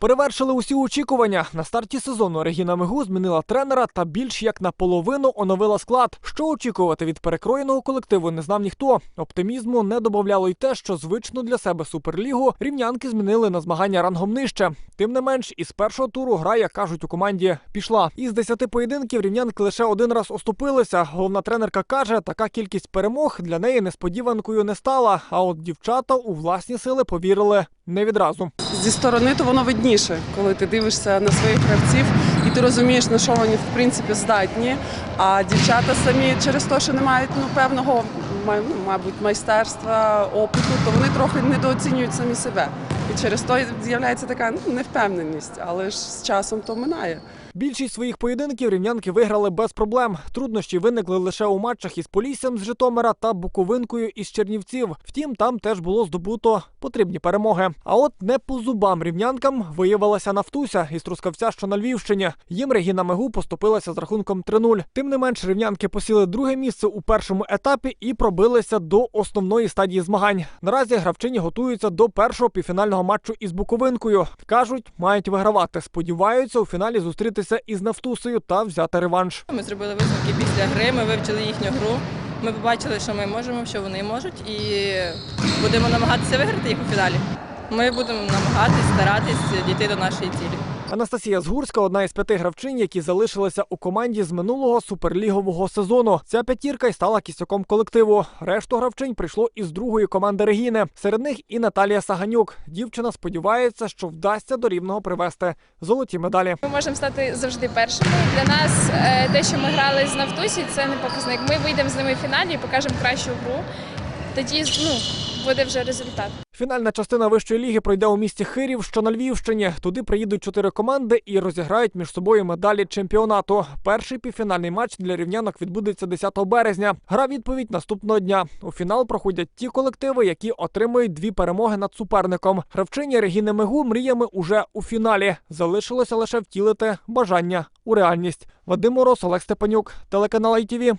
Перевершили усі очікування. На старті сезону Регіна Мигу змінила тренера та більш як наполовину оновила склад. Що очікувати від перекроєного колективу, не знав ніхто. Оптимізму не додавало й те, що звичну для себе суперлігу рівнянки змінили на змагання рангом нижче. Тим не менш, із першого туру гра, як кажуть у команді, пішла. Із десяти поєдинків рівнянки лише один раз оступилися. Головна тренерка каже, така кількість перемог для неї несподіванкою не стала. А от дівчата у власні сили повірили не відразу. Зі сторони то воно видніше, коли ти дивишся на своїх гравців і ти розумієш, на що вони в принципі здатні. А дівчата самі через те, що не мають ну, певного ну, мабуть, майстерства, опиту, то вони трохи недооцінюють самі себе. І через то з'являється така ну, невпевненість, але ж з часом то минає. Більшість своїх поєдинків рівнянки виграли без проблем. Труднощі виникли лише у матчах із Поліссям з Житомира та Буковинкою із Чернівців. Втім, там теж було здобуто потрібні перемоги. А от не по зубам рівнянкам виявилася Нафтуся із Трускавця, що на Львівщині. Їм Регіна Мегу поступилася з рахунком 3-0. Тим не менш, рівнянки посіли друге місце у першому етапі і пробилися до основної стадії змагань. Наразі гравчині готуються до першого півфінального матчу із Буковинкою. Кажуть, мають вигравати. Сподіваються у фіналі зустрітися із Нафтусею та взяти реванш. Ми зробили висновки після гри, ми вивчили їхню гру. Ми побачили, що ми можемо, що вони можуть, і будемо намагатися виграти їх у фіналі. Ми будемо намагатись, старатись дійти до нашої цілі. Анастасія Згурська одна із п'яти гравчинь, які залишилися у команді з минулого суперлігового сезону. Ця п'ятірка й стала кістяком колективу. Решту гравчинь прийшло із другої команди Регіни. Серед них і Наталія Саганюк. Дівчина сподівається, що вдасться до рівного привести золоті медалі. Ми можемо стати завжди першими. Для нас е, те, що ми грали з Нафтусі, це не показник. Ми вийдемо з ними в фіналі і покажемо кращу гру. Тоді ну, буде вже результат. Фінальна частина вищої ліги пройде у місті Хирів, що на Львівщині. Туди приїдуть чотири команди і розіграють між собою медалі чемпіонату. Перший півфінальний матч для рівнянок відбудеться 10 березня. Гра відповідь наступного дня. У фінал проходять ті колективи, які отримують дві перемоги над суперником. Гравчині Регіни Мегу мріями уже у фіналі. Залишилося лише втілити бажання у реальність. Вадим Мороз, Олег Степанюк, телеканал ITV.